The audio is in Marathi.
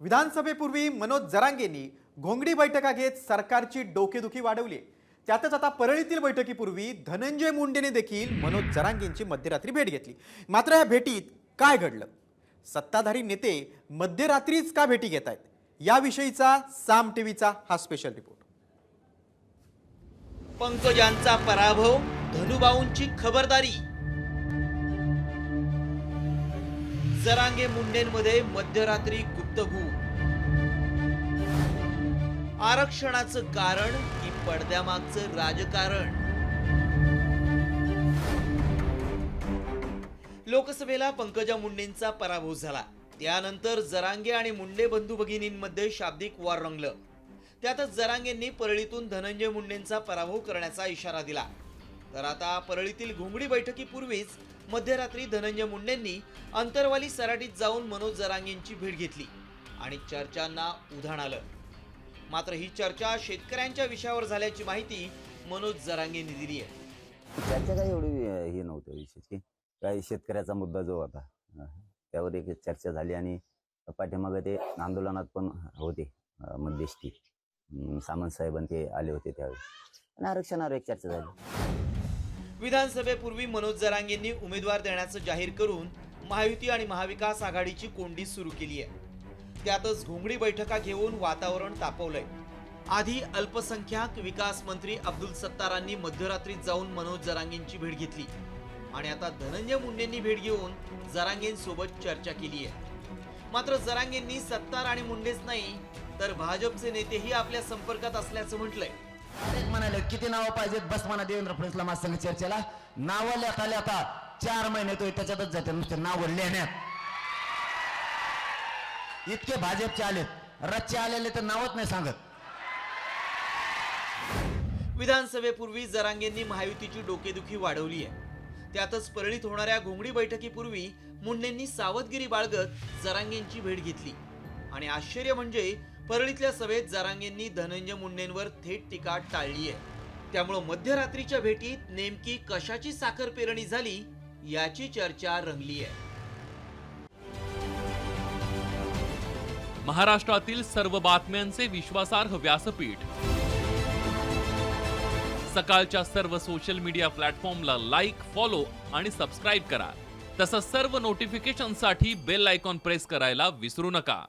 विधानसभेपूर्वी मनोज जरांगेंनी घोंगडी बैठका घेत सरकारची डोकेदुखी वाढवली. त्यातच आता परळीतील बैठकीपूर्वी धनंजय मुंडेने देखील मनोज जरांगेंची मध्यरात्री भेट घेतली. मात्र या भेटीत काय घडलं? सत्ताधारी नेते मध्यरात्रीच का भेटी घेत आहेत? याविषयीचा साम टीव्हीचा हा स्पेशल रिपोर्ट पंकजांचा पराभव धनुभाऊंची खबरदारी. जरांगे मुंडेंमध्ये मध्यरात्री गुप्तगू. आरक्षणाचं कारण की पडद्यामागचं राजकारण. लोकसभेला पंकजा मुंडेंचा पराभव झाला. त्यानंतर जरांगे आणि मुंडे बंधू भगिनींमध्ये शाब्दिक वार रंगलं. त्यातच जरांगेंनी परळीतून धनंजय मुंडेंचा पराभव करण्याचा इशारा दिला. तर आता परळीतील घोंगडी बैठकीपूर्वीच मध्यरात्री धनंजय मुंडेंनी अंतरवाली सराटीत जाऊन मनोज जरांगेंची भेट घेतली आणि चर्चांना उधाण आलं. मात्र ही चर्चा शेतकऱ्यांच्या विषयावर झाल्याची माहिती मनोज जरांगेंनी दिली आहे. चर्चा काही एवढी हे नव्हतं विशेष काही शेतकऱ्याचा मुद्दा जो होता त्यावर एक चर्चा झाली आणि पाठीमागे ते आंदोलनात पण होते मध्यस्थी सामंत साहेबांनी ते आले होते त्यावेळी. आणि आरक्षणावर एक चर्चा झाली. विधानसभेपूर्वी मनोज जरांगेंनी उमेदवार देण्याचं जाहीर करून महायुती आणि महाविकास आघाडीची कोंडी सुरू केली आहे. त्यातच घोंगडी बैठका घेऊन वातावरण तापवलंय. आधी अल्पसंख्याक विकास मंत्री अब्दुल सत्तारांनी मध्यरात्रीत जाऊन मनोज जरांगेंची भेट घेतली. आणि आता धनंजय मुंडेंनी भेट घेऊन जरांगेंसोबत चर्चा केली आहे. मात्र जरांगेंनी सत्तार आणि मुंडेच नाही तर भाजपचे नेतेही आपल्या संपर्कात असल्याचं म्हटलंय. अनेक म्हणाले किती नावं पाहिजेत? बस म्हणा देवेंद्र फडणवीसला माझ संघ चर्चेला. नावं लेखा लेखा चार महिने तो त्याच्यातच जाते नुसते नावं लिहिण्यात इतके भाजपचे आलेत रच्चे आलेले तर नावच नाही सांगत. विधानसभेपूर्वी जरांगेंनी महायुतीची डोकेदुखी वाढवली आहे. त्यातच परळीत होणाऱ्या घोंगडी बैठकीपूर्वी मुंडेंनी सावधगिरी बाळगत जरांगेंची भेट घेतली. आणि आश्चर्य म्हणजे परळीतल्या सभेत जरांगेंनी धनंजय मुंडेंवर थेट टीका टाळली आहे. त्यामुळं मध्यरात्रीच्या भेटीत नेमकी कशाची साखर पेरणी झाली याची चर्चा रंगली आहे. महाराष्ट्रातील सर्व बातम्यांचे विश्वासार्ह व्यासपीठ. सकाळच्या सर्व सोशल मीडिया प्लॅटफॉर्मला लाईक फॉलो आणि सबस्क्राईब करा. तसंच सर्व नोटिफिकेशनसाठी बेल आयकॉन प्रेस करायला विसरू नका.